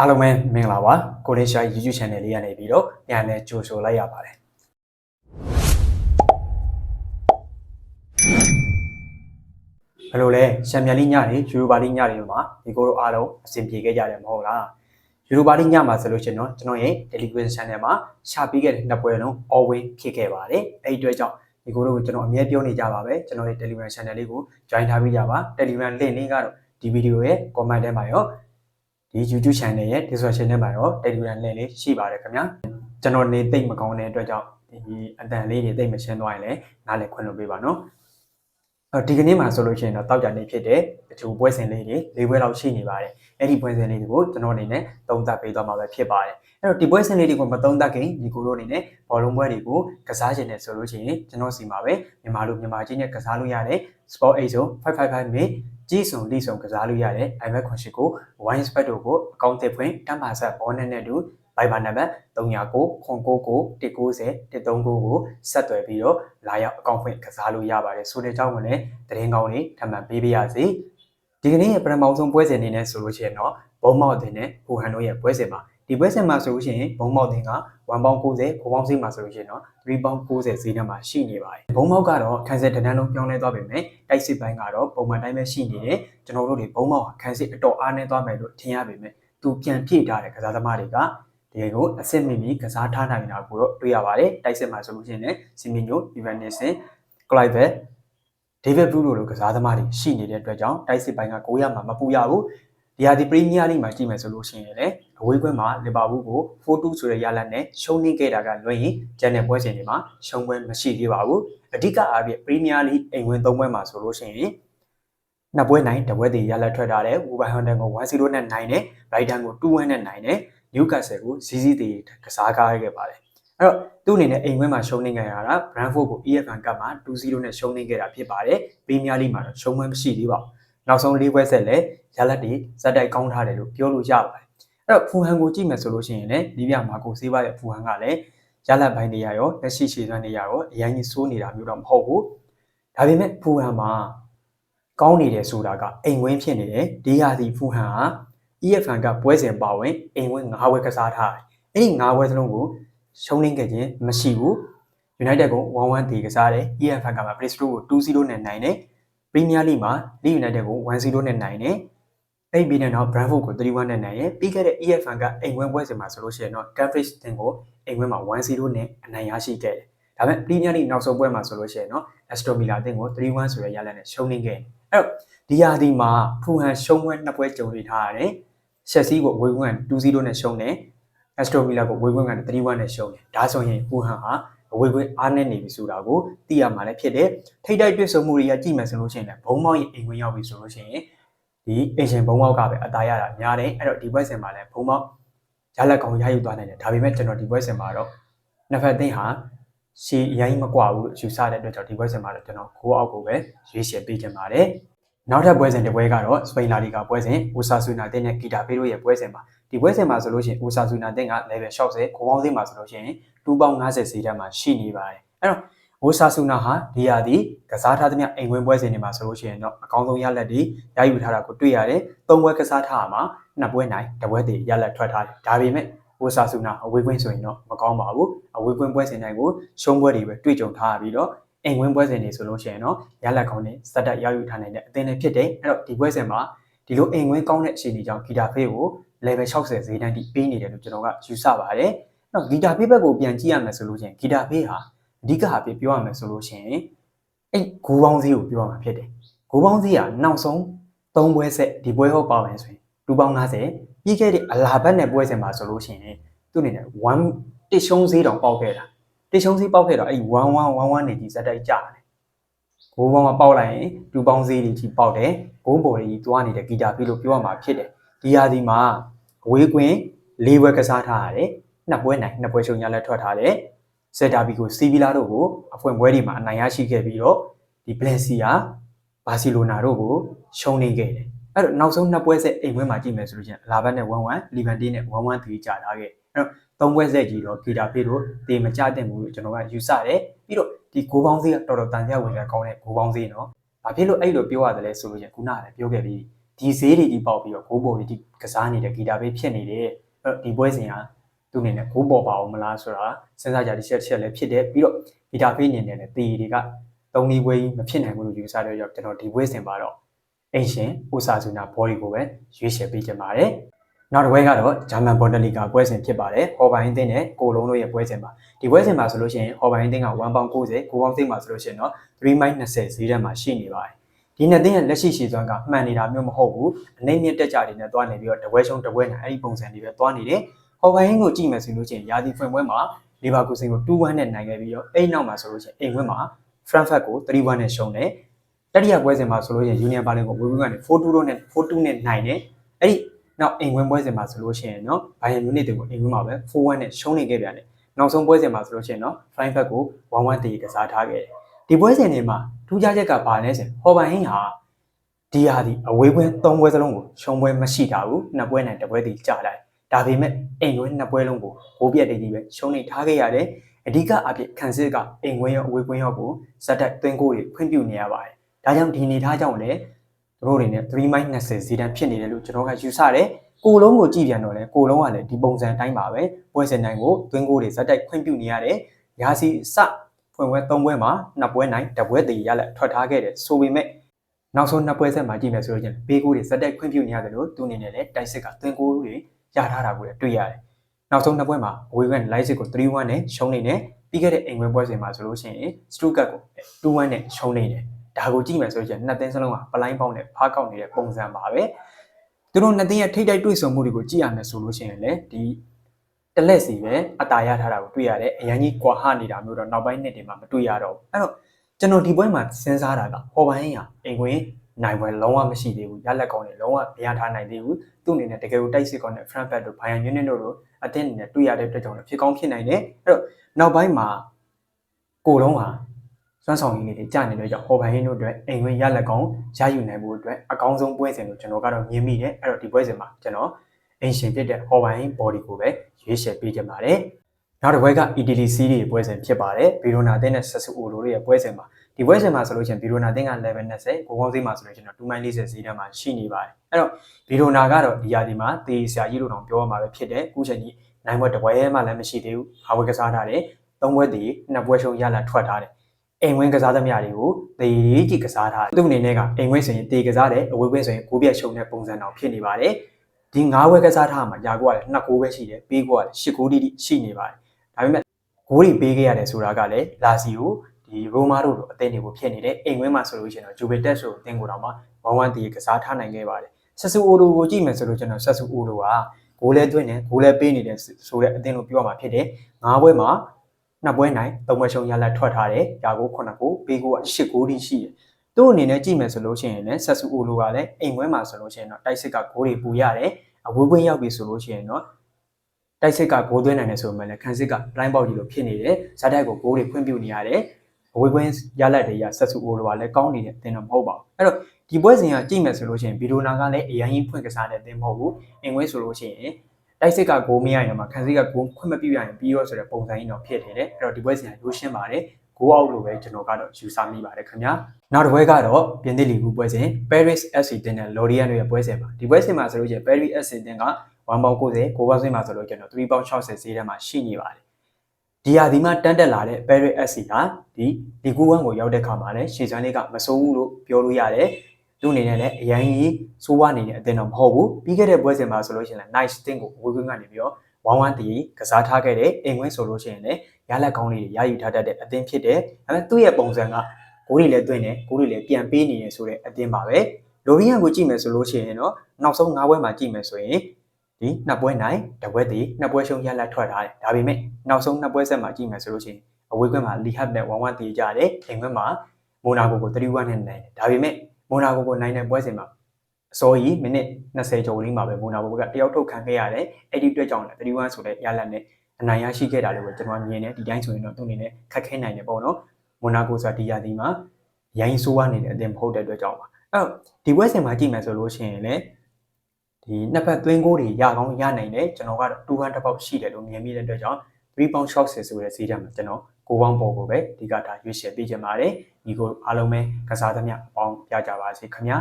အားလုံးပဲမင်္ဂလာပါကိုလေးရှာ YouTube channel လေးကနေပြီးတော့ပြန်လဲကြိုဆိုလိုက်ရပါတယ်ဘယ်လိုလဲရှမ်မြန်လေးညနေယူရိုပါလေးညနေမှာဒီကိုတို့အားလုံးအဆင်ပြေခဲ့ကြတယ်မဟုတ်လားယူရိုပါလေးညမှာဆိုလို့ရှိရင်တော့ကျွန်တော်ရဲ့ Telegram channel မှာရှာပြီးခဲ့တဲ့နှစ်ပွဲလုံး all win ဖြစ်ခဲ့ပါတယ်အဲ့ဒီအတွက်ကြောင့်ဒီကိုတို့ကိုကျွန်တော်အမြဲပြောနေကြပါပဲကျွန်တော်ရဲ့ Telegram channel လေးကို join ထားပြီးကြပါ Telegram link လေးကတော့ဒီဗီဒီယိုရဲ့ comment ထဲမှာရော ဒီ YouTube channel ရဲ့ description ထဲမှာရော Telegram link လေးရှိပါတယ်ခင်ဗျာကျွန်တော်နေသိမ့်မကောင်းတဲ့အတွက်ကြောင့်ဒီအတန်လေးတွေသိမ့်မရှင်းသွားရင်လည်းနားလည်ခွင့်လုပ်ပေးပါနော်အော်ဒီကနေ့မှာဆိုလို့ရှိရင်တော့တောက်ကြနေဖြစ်တဲ့တချို့ပွဲစဉ်လေးတွေ၄ပွဲလောက်ရှိနေပါတယ်အဲ့ဒီပွဲစဉ်လေးတွေကိုကျွန်တော်အနေနဲ့သုံးသပ်ပေးသွားမှာပဲဖြစ်ပါတယ်အဲ့တော့ဒီပွဲစဉ်လေးတွေကိုမသုံးသပ်ခင်ဒီကိုတို့အနေနဲ့ဘောလုံးပွဲတွေကိုကစားခြင်းနဲ့ဆိုလို့ရှိရင်ကျွန်တော်စီမှာပဲမြန်မာလူမြန်မာချင်းနဲ့ကစားလို့ရတဲ့ Sport 8ဆုံး555 mid ကြီးစုံလိစုံကစားလို့ရတဲ့ iMac ခွန်ရှိကို wine spec တို့ကိုအကောင့်တစ်ဖွင့်တမ်းပါဆက်ဘောနဲ့နဲ့တူ Viber နံပါတ်39ခွန်99 190 139ကိုဆက်သွယ်ပြီးတော့လာရောက်အကောင့်ဖွင့်ကစားလို့ရပါတယ်ဆိုတဲ့အကြောင်းကိုလည်းသတင်းကောင်းလေးထပ်မံပေးပါရစေဒီကနေ့ရဲ့ပထမဆုံးပွဲစဉ်အနေနဲ့ဆိုလို့ရှိရင်တော့ဘုံမောက်တင်နဲ့ဟူဟန်တို့ရဲ့ပွဲစဉ်မှာ ဒီပွဲစဉ်မှာဆိုလို့ရှိရင်ဘုံမောက်တင်က1ပေါင်း90ဘုံပေါင်းဈေးမှာဆိုလို့ရှိရင်တော့3ပေါင်း90ဈေးထဲမှာရှိနေပါတယ်ဘုံမောက်ကတော့ခန်းစစ်တန်းတန်းလုံးပြောင်းလဲသွားပြီမယ်တိုက်စစ်ပိုင်းကတော့ပုံမှန်တိုင်းပဲရှိနေတယ်ကျွန်တော်တို့တွေဘုံမောက်ကခန်းစစ်အတော်အားနေသွားမယ်လို့ထင်ရပေမဲ့သူပြန်ဖြည့်ထားတဲ့ကစားသမားတွေကဒီကိုအစစ်မိမိကစားထားနိုင်တာကိုတော့တွေ့ရပါတယ်တိုက်စစ်မှာဆိုလို့ရှိရင်လည်းစီမီညိုအီဗန်နစ်ဆင်ကလိုက်ဗက်ဒေးဗစ်ဘလူးလိုလိုကစားသမားတွေရှိနေတဲ့အတွက်ကြောင့်တိုက်စစ်ပိုင်းက9ရမှာမပူရဘူး ဒီဟာဒီပရီးမီးယားလိမှာကြည့်မယ်ဆိုလို့ရှိရင်လည်းအဝေးကွင်းမှာလီဗာပူးကို4-2ဆိုတဲ့ရလဒ်နဲ့ရှုံးနေခဲ့တာကလွှဲရင်ကျန်တဲ့ပွဲစဉ်တွေမှာရှုံးပွဲမရှိသေးပါဘူးအဓိကအားဖြင့်ပရီးမီးယားလိအိမ်ဝင်3ပွဲမှာဆိုလို့ရှိရင်နှစ်ပွဲနိုင်တပွဲတည်ရလဒ်ထွက်ထားတယ်ဝူဘန်ဟန်တန်ကို1-0နဲ့နိုင်တယ်ဘရိုက်တန်ကို2-1နဲ့နိုင်တယ်နျူကတ်ဆယ်ကိုဇီးဇီးတည်ကစားကားခဲ့ပါတယ်အဲ့တော့သူ့အနေနဲ့အိမ်ဝင်းမှာရှုံးနေကြရတာ Brentford ကို EFL Cup မှာ2-0နဲ့ရှုံးနေခဲ့တာဖြစ်ပါတယ်ပရီးမီးယားလိမှာတော့ရှုံးပွဲမရှိသေးပါဘူး နောက်ဆုံး၄ပွဲဆက်လည်းရလဒ်တွေဇက်တိုက်ကောင်းထားတယ်လို့ပြောလို့ရပါတယ်အဲ့တော့ဖူဟန်ကိုကြည့်မယ်ဆိုလို့ရှိရင်လည်းဒီပြမာကိုစေးပါရဲ့ဖူဟန်ကလည်းရလဒ်ပိုင်းတွေရရောလက်ရှိရှည်စွမ်းတွေရရောအရင်ကြီးစိုးနေတာမျိုးတော့မဟုတ်ဘူးဒါပေမဲ့ဖူဟန်မှာကောင်းနေတယ်ဆိုတာကအိမ်ဝင်းဖြစ်နေတယ်ဒီဟာဒီဖူဟန်ဟာ EFL ကပွဲစဉ်ပါဝင်အိမ်ဝင်း၅ပွဲကစားထားတယ်အဲ့ဒီ၅ပွဲစလုံးကိုရှုံးနေခဲ့ခြင်းမရှိဘူး United ကို1-1တည်ကစားတယ် EFL ကမှာ Bristol ကို2-0နဲ့နိုင်တယ် Premier League မှာ Leeds United ကို1-0နဲ့နိုင်တယ်အဲ့ဒီနဲ့တော့ Brentford ကို3-1နဲ့နိုင်တယ်ပြီးခဲ့တဲ့ EFL ကအိမ်ဝင်းပွဲစဉ်မှာဆိုလို့ရှိရင်တော့ Cambridge တင်ကိုအိမ်ဝင်းမှာ1-0နဲ့အနိုင်ရရှိခဲ့တယ်ဒါပေမဲ့ Premier League နောက်ဆုံးပွဲမှာဆိုလို့ရှိရင်တော့ Aston Villa တင်ကို3-1ဆိုတဲ့ရလဒ်နဲ့ရှုံးနေခဲ့တယ်အဲ့တော့ဒီဟာဒီမှာဖူဟန်ရှုံးပွဲနှစ်ပွဲကြုံနေထားရတယ်ရှက်စီကိုဝေကွင်းက2-0နဲ့ရှုံးတယ် Aston Villa ကိုဝေကွင်းက3-1နဲ့ရှုံးတယ်ဒါဆိုရင်ဖူဟန်ဟာ အဝေးကွင်းအားနဲ့နေပြီဆိုတာကိုသိရမှာလည်းဖြစ်တယ်ထိတ်တိုက်တွေ့ဆုံမှုတွေကကြည့်မယ်ဆိုလို့ရှိရင်လည်းဘုံမောက်ရဲ့အိမ်ဝင်ရောက်ပြီဆိုလို့ရှိရင်ဒီအရှင်ဘုံမောက်ကပဲအသားရတာများတယ်အဲ့တော့ဒီဘက်စင်မှာလည်းဘုံမောက်ရလက်ကောင်ရယူသွားနိုင်တယ်ဒါပေမဲ့ကျွန်တော်ဒီဘက်စင်မှာတော့နှစ်ဖက်သိန်းဟာရှီအရင်မကွာဘူးလို့ယူဆတဲ့အတွက်ကြောင့်ဒီဘက်စင်မှာတော့ကျွန်တော်ကိုအောက်ကိုပဲရွေးချယ်ပေးချင်ပါတယ်နောက်ထပ်ပွဲစဉ်တစ်ပွဲကတော့စပိန်လာလီဂါပွဲစဉ်အိုဆာဆူနာတင်းနဲ့ဂီတာဖေးတို့ရဲ့ပွဲစဉ်ပါ ဒီပွဲစဉ်မှာဆိုလို့ရှိရင်အိုဆာဆူနာတင်းက level 60ကိုပေါင်းစင်းမှာဆိုလို့ရှိရင်2ပေါင်း50စီးတန်းမှာရှိနေပါတယ်အဲ့တော့ဝိုဆာဆူနာဟာဒီယာဒီကစားထားသမျှအိမ်ဝင်ပွဲစဉ်တွေမှာဆိုလို့ရှိရင်တော့အကောင်းဆုံးရလက်တွေရယူထားတာကိုတွေ့ရတယ်။သုံးပွဲကစားထားမှာနှစ်ပွဲနိုင်တစ်ပွဲတည်းရလက်ထွက်ထားတယ်။ဒါပေမဲ့ဝိုဆာဆူနာအဝေးကွင်းဆိုရင်တော့မကောင်းပါဘူး။အဝေးကွင်းပွဲစဉ်တိုင်းကိုရှုံးပွဲတွေပဲတွေ့ကြုံထားပြီးတော့အိမ်ဝင်ပွဲစဉ်တွေဆိုလို့ရှိရင်တော့ရလက်ကောင်းနဲ့စက်တက်ရယူထားနိုင်တဲ့အသင်းတွေဖြစ်တယ်။အဲ့တော့ဒီပွဲစဉ်မှာဒီလိုအိမ်ဝင်ကောင်းတဲ့အခြေအနေကြောင့်ဂီတာဖေးကို level 60ဈေးတန်းထိပေးနေတယ်လို့ကျွန်တော်ကယူဆပါတယ်။အဲ့တော့ဂီတာဖေးဘက်ကိုပြန်ကြည့်ရမယ်ဆိုလို့ရှိရင်ဂီတာဖေးဟာအဓိကဟာပြပြောရမယ်ဆိုလို့ရှိရင်အဲ့ဂိုးပေါင်းစည်းကိုပြောရမှာဖြစ်တယ်။ဂိုးပေါင်းစည်းကနောက်ဆုံး၃ပွဲဆက်ဒီပွဲဟုတ်ပါမယ်ဆိုရင်2ပေါင်း50ပြီးခဲ့တဲ့အလာဘတ်နဲ့ပွဲစဉ်မှာဆိုလို့ရှိရင်သူ့အနေနဲ့1တစ်ရှုံးစည်းတောင်ပေါက်ခဲ့တာတစ်ရှုံးစည်းပေါက်ခဲ့တော့အဲ့1111နေကြီးဇက်တိုက်ကြတယ်။ဂိုးပေါင်းမှာပေါက်လိုက်ရင်2ပေါင်းစည်းတွေကြီးပေါက်တယ်။ဂိုးပေါ်ကြီးသွားနေတဲ့ဂီတာပြီးလို့ပြောရမှာဖြစ်တယ်။ ဒီဟာဒီမှာဝေးကွင်း၄ပွဲကစားထားရတယ်။နှစ်ပွဲနိုင်နှစ်ပွဲရှုံးရလက်ထွက်ထားတယ်။ဆက်တာဘီကိုစီဗီလာတို့ကိုအဖွင့်ပွဲတွေမှာအနိုင်ရရှိခဲ့ပြီးတော့ဒီဘလက်စီယာဘာစီလိုနာတို့ကိုရှုံးနေခဲ့တယ်။အဲ့တော့နောက်ဆုံးနှစ်ပွဲဆက်အိမ်ဝင်းမှာကြည့်မယ်ဆိုလို့ချင်းလာဘတ်နဲ့1-1လီဗန်တီးနဲ့1-1တည်ကြတာခဲ့။အဲ့တော့သုံးပွဲဆက်ကြီးတော့ဂီတာဖေးတို့တေမကြတဲ့ဘူးလို့ကျွန်တော်ကယူဆတယ်။ပြီးတော့ဒီဂိုးပေါင်းစည်းကတော်တော်တန်ကြဝင်ကြကောင်းတဲ့ဂိုးပေါင်းစည်းနော်။ဘာဖြစ်လို့အဲ့လိုပြောရတယ်လဲဆိုလို့ချင်းခုနကလည်းပြောခဲ့ပြီး ဒီဈေးတွေကြီးပေါက်ပြီးတော့ဂိုးပေါ်တွေဒီကစားနေတဲ့ဂီတာဘေးဖြစ်နေတယ်အဲ့တော့ဒီပွဲစဉ်ကသူ့အနေနဲ့ဂိုးပေါ်ပါအောင်မလားဆိုတာစဉ်းစားကြဒီချက်ချက်လည်းဖြစ်တယ်ပြီးတော့ဂီတာဘေးအနေနဲ့လည်းတီတွေကသုံးနည်းပွဲမဖြစ်နိုင်ဘူးလို့ယူဆတဲ့ကြောင့်ကျွန်တော်ဒီပွဲစဉ်ပါတော့အင်ရှင်ဥစာစုနာဘော်ဒီကိုပဲရွေးချယ်ပေးကြပါတယ်နောက်တစ်ပွဲကတော့ဂျာမန်ဘွန်ဒလီဂါပွဲစဉ်ဖြစ်ပါတယ်ဟော်ဘိုင်းအသင်းနဲ့ကိုလုံးတို့ရဲ့ပွဲစဉ်ပါဒီပွဲစဉ်မှာဆိုလို့ရှိရင်ဟော်ဘိုင်းအသင်းက1ပေါင်90ကိုပေါင်သိန်းမှာဆိုလို့ရှိရင်တော့3မိုင်20ဈေးထဲမှာရှိနေပါတယ် ဒီနှစ်သင်းရဲ့လက်ရှိရှည်စွမ်းကမှန်နေတာမျိုးမဟုတ်ဘူးအနေမြင့်တက်ကြတွေနဲ့တွားနေပြီးတော့တပွဲချုံတပွဲနိုင်အဲ့ဒီပုံစံတွေပဲတွားနေတယ်ဟော်ဘိုင်းကိုကြည့်မယ်ဆိုလို့ရှိရင်ယာဒီဖွင့်ပွဲမှာလီဗာပူးစင်ကို2-1နဲ့နိုင်ခဲ့ပြီးတော့အဲ့နောက်မှာဆိုလို့ရှိရင်အိမ်ခွင်းမှာဖရန့်ဖတ်ကို3-1နဲ့ရှုံးတယ်တတိယပွဲစဉ်မှာဆိုလို့ရှိရင်ယူနီယံဘာလင်ကိုဝေဝေးကနေ4-2နဲ့4-2နဲ့နိုင်တယ်အဲ့ဒီနောက်အိမ်ခွင်းပွဲစဉ်မှာဆိုလို့ရှိရင်နော်ဘိုင်ယန်မြူနစ်တွေကိုအိမ်ခွင်းမှာပဲ4-1နဲ့ရှုံးနေခဲ့ပြန်တယ်နောက်ဆုံးပွဲစဉ်မှာဆိုလို့ရှိရင်နော်ဖရိုင်းဖက်ကို1-1တည်ကစားထားခဲ့တယ် ဒီပွဲစဉ်တွေမှာထူးခြားချက်ကဘာလဲဆိုရင်ဟော်ဘိုင်ဟင်းဟာဒီဟာဒီအဝေးပွဲ၃ပွဲစလုံးကိုရှုံးပွဲမရှိတာဘူးနှစ်ပွဲနိုင်တစ်ပွဲတည်ကြာလိုက်ဒါပေမဲ့အိမ်ခွင်းနှစ်ပွဲလုံးကိုဘိုးပြက်တည်ကြီးပဲရှုံးနေထားခဲ့ရတယ်အဓိကအဖြစ်ခံစစ်ကအိမ်ခွင်းရောအဝေးခွင်းရောကိုဇက်တက်သွင်းကိုတွေခွင့်ပြုနေရပါတယ်ဒါကြောင့်ဒီနေထားကြောင့်လည်းသူတို့တွေနဲ့3 20ဇီတန်ဖြစ်နေတယ်လို့ကျွန်တော်ကယူဆတယ်ကိုလုံးကိုကြည့်ပြန်တော့လေကိုလုံးကလည်းဒီပုံစံအတိုင်းပါပဲပွဲစဉ်တိုင်းကိုသွင်းကိုတွေဇက်တက်ခွင့်ပြုနေရတယ်ရာစီစ ဖွင့်ပွဲ၃ပွဲမှာနှစ်ပွဲနိုင်တစ်ပွဲတည်ရလက်ထွက်ထားခဲ့တယ်ဆိုပေမဲ့နောက်ဆုံးနှစ်ပွဲဆက်မှာကြည့်မယ်ဆိုလို့ချင်းဘေးကိုတွေဇက်တက်ခွင့်ပြုနေရတယ်လို့သူအနေနဲ့လည်းတိုက်စစ်ကသွင်းကိုတွေရထားတာကိုလည်းတွေ့ရတယ်။နောက်ဆုံးနှစ်ပွဲမှာအဝေးကန် live ကို3-1နဲ့ရှုံးနေတယ်။ပြီးခဲ့တဲ့အိမ်ဝင်ပွဲစဉ်မှာဆိုလို့ရှိရင် Stuttgart ကို2-1နဲ့ရှုံးနေတယ်။ဒါကိုကြည့်မယ်ဆိုရင်နှစ်သင်းစလုံးကပလိုင်းပေါင်းနဲ့ဖားကောက်နေတဲ့ပုံစံပါပဲ။သူတို့နှစ်သင်းရဲ့ထိတ်တိုက်တွေ့ဆုံမှုတွေကိုကြည့်ရမယ်ဆိုလို့ရှိရင်လည်းဒီ တလက်စီပဲအတာရထားတာကိုတွေ့ရတယ်။အရင်ကြီးကွာဟနေတာမျိုးတော့နောက်ပိုင်းနှစ်တွေမှာမတွေ့ရတော့ဘူး။အဲ့တော့ကျွန်တော်ဒီပွဲမှာစဉ်းစားတာကဟော်ပိုင်းရအိမ်ဝင်နိုင်ပွဲလုံးဝမရှိသေးဘူးရလက်ကောင်းတွေလုံးဝမရထားနိုင်သေးဘူးသူ့အနေနဲ့တကယ်ကိုတိုက်စစ်ကောင်းတဲ့ Frankfurt တို့ Bayern Munich တို့လိုအသင်းအနေနဲ့တွေ့ရတဲ့အတွက်ကြောင့်လည်းဖြစ်ကောင်းဖြစ်နိုင်တယ်အဲ့တော့နောက်ပိုင်းမှာကိုလုံးဟာစွမ်းဆောင်ရည်တွေကြာနေတဲ့ကြောင့်ဟော်ဘိုင်းတို့အတွက်အိမ်ဝင်ရလက်ကောင်းရယူနိုင်ဖို့အတွက်အကောင်းဆုံးပွဲစဉ်လို့ကျွန်တော်ကတော့မြင်မိတယ်အဲ့တော့ဒီပွဲစဉ်မှာကျွန်တော်အင်ရှင်ဖြစ်တဲ့ဟော်ဘိုင်း body ကိုပဲ ရွေးချယ်ပေးကြပါတယ်နောက်တစ်ပွဲက Italy Serie ပွဲစဉ်ဖြစ်ပါတယ်ဘီရိုနာအသင်းနဲ့ဆက်ဆူအိုလိုရဲ့ပွဲစဉ်မှာဒီပွဲစဉ်မှာဆိုလို့ရှိရင်ဘီရိုနာအသင်းက level 20ကိုကောင်းစီးမှာဆိုလို့ရှိရင်တော့2မိုင်40စီးတန်းမှာရှိနေပါတယ်အဲ့တော့ဘီရိုနာကတော့ဒီရာဒီမှာတေးဆရာကြီးလို့တောင်ပြောရမှာပဲဖြစ်တယ်အခုချိန်ကြီးနိုင်ဘွက်တစ်ပွဲမှလည်းမရှိသေးဘူးဟာဝဲကစားထားတယ်သုံးပွဲတည်နှစ်ပွဲရှုံးရလာထွက်ထားတယ်အိမ်ဝင်းကစားသမျှတွေကိုတေးကြီးကစားထားတယ်သူ့အနေနဲ့ကအိမ်ဝင်းဆိုရင်တေးကစားတယ်အဝေးဝင်းဆိုရင်ကိုပြက်ရှုံတဲ့ပုံစံတော်ဖြစ်နေပါတယ် ဒီ၅ဝဲကစားထားမှာယာကိုကလည်း2ကိုပဲရှိတယ်ပေးကိုကလည်း10ကိုတိတိရှိနေပါတယ်ဒါပေမဲ့ဂိုးတွေပေးခဲ့ရတယ်ဆိုတာကလည်းလာစီကိုဒီရိုမာတို့လိုအသင်းတွေကိုဖြစ်နေတဲ့အိမ်ဝင်းမှာဆိုလို့ရှိရင်တော့ဂျူဗီတက်ဆိုအသင်းကိုတော့မှဝမ်ဝမ်တီကစားထားနိုင်ခဲ့ပါတယ်ဆက်ဆူအိုလိုကိုကြည့်မယ်ဆိုလို့ကျွန်တော်ဆက်ဆူအိုလိုကဂိုးလဲသွင်းတယ်ဂိုးလဲပေးနေတယ်ဆိုတဲ့အသင်းလို့ပြောရမှာဖြစ်တယ်၅ဘွဲမှာနှစ်ပွဲနိုင်၃ပွဲရှုံးရလက်ထွက်ထားတယ်ယာကို9ကိုပေးကိုက10ကိုတိရှိတယ် သူ့အနေနဲ့ကြည့်မယ်ဆိုလို့ရှိရင်လည်းဆက်ဆူအိုလိုကလည်းအိမ်ဝဲမှာဆိုလို့ရှိရင်တော့တိုက်စစ်ကဂိုးတွေပူရတယ်အဝေးကွင်းရောက်ပြီဆိုလို့ရှိရင်တော့တိုက်စစ်ကဂိုးသွင်းနိုင်တယ်ဆိုမှလည်းခန်းစစ်က blind box ကြီးလိုဖြစ်နေတယ်ဇာတ်တိုက်ကိုဂိုးတွေဖွင့်ပြနေရတယ်အဝေးကွင်းရလက်တွေရဆက်စုအိုလိုကလည်းကောင်းနေတဲ့အသင်းတော့မဟုတ်ပါဘူးအဲ့တော့ဒီပွဲစဉ်ကကြည့်မယ်ဆိုလို့ရှိရင်ဗီဒိုနာကလည်းအရင်ကြီးဖွင့်ကစားတဲ့အသင်းမဟုတ်ဘူးအင်္ဂွေးဆိုလို့ရှိရင်တိုက်စစ်ကဂိုးမရရင်တော့ခန်းစစ်ကဂိုးခွင့်မပြုရရင်ပြီးရောဆိုတဲ့ပုံစံကြီးတော့ဖြစ်နေတယ်အဲ့တော့ဒီပွဲစဉ်ကရိုးရှင်းပါတယ်ဂိုးအောက်လို့ပဲကျွန်တော်ကတော့ယူဆမိပါတယ်ခင်ဗျာ နောက်တစ်ပွဲကတော့ပြင်သစ်လီဂူပွဲစဉ် Paris FC တင်တဲ့ Lorient ရဲ့ပွဲစဉ်ပါဒီပွဲစဉ်မှာဆိုလို့ရှိရင် Paris FC တင်က1ပေါင်90ကိုပေါင်းစင်းမှာဆိုလို့ကျွန်တော်3ပေါင်60ဈေးထဲမှာရှိနေပါတယ်ဒီဟာဒီမှာတန်းတက်လာတဲ့ Paris FC ကဒီဒီကူ1ကိုရောက်တဲ့ခါမှာလည်းရှေ့စွမ်းလေးကမစိုးဘူးလို့ပြောလို့ရတယ်သူအနေနဲ့လည်းအရင်ကြီးစိုးဝါနေတဲ့အသင်းတော့မဟုတ်ဘူးပြီးခဲ့တဲ့ပွဲစဉ်မှာဆိုလို့ရှိရင်လည်း nice တင်ကိုဝေကွင်းကနေပြီးတော့ဝမ်ဝမ်တီကစားထားခဲ့တဲ့အိမ်ဝင်းဆိုလို့ရှိရင်လည်းရလက်ကောင်းလေးတွေရယူထားတတ်တဲ့အသင်းဖြစ်တယ်ဒါပေမဲ့သူ့ရဲ့ပုံစံက ဂိုးတွေလည်းတွင်းတယ်ဂိုးတွေလည်းပြန်ပေးနေရဆိုတဲ့အသင်းပါပဲလိုရီယန်ကိုကြည့်မယ်ဆိုလို့ရှိရင်တော့နောက်ဆုံး၅ပွဲမှာကြည့်မယ်ဆိုရင်ဒီနှစ်ပွဲနိုင်တစ်ပွဲတည်နှစ်ပွဲရှုံးရလက်ထွက်ထားတယ်ဒါပေမဲ့နောက်ဆုံးနှစ်ပွဲဆက်မှာကြည့်မယ်ဆိုလို့ရှိရင်အဝေးကွင်းမှာလီဟတ်နဲ့1-1တည်ကြတယ်အိမ်ကွင်းမှာမိုနာကိုကို3-1နဲ့နိုင်တယ်ဒါပေမဲ့မိုနာကိုကိုနိုင်တဲ့ပွဲစဉ်မှာအစောကြီးမိနစ်20ကျော်လေးမှာပဲမိုနာကိုကတယောက်ထုတ်ခံခဲ့ရတယ်အဲ့ဒီအတွက်ကြောင့်လည်း3-1ဆိုတဲ့ရလက်နဲ့အနိုင်ရရှိခဲ့တာလို့ပဲကျွန်တော်မြင်တယ်ဒီတိုင်းဆိုရင်တော့သူ့အနေနဲ့ခက်ခဲနိုင်တယ်ပေါ့နော် မိုနာကိုဆိုတာဒီရာသီမှာရိုင်းဆိုးရနေတဲ့အသင်းမဟုတ်တဲ့အတွက်ကြောင့်ပါအဲ့တော့ဒီပွဲစဉ်မှာကြည့်မယ်ဆိုလို့ရှိရင်လည်းဒီနှစ်ဖက်သွင်းကိုတွေရကောင်းရနိုင်တယ်ကျွန်တော်ကတော့2 1တစ်ပေါက်ရှိတယ်လို့မြင်မိတဲ့အတွက်ကြောင့်3 pound short ဆိုတဲ့ဈေးတန်းမှာကျွန်တော်ကိုပေါင်းပေါ်ကိုပဲအဓိကထားရွေးချယ်ပေးကြပါတယ်ဒီကိုအားလုံးပဲကစားသမျှအပေါင်းပြကြပါစေခင်ဗျာ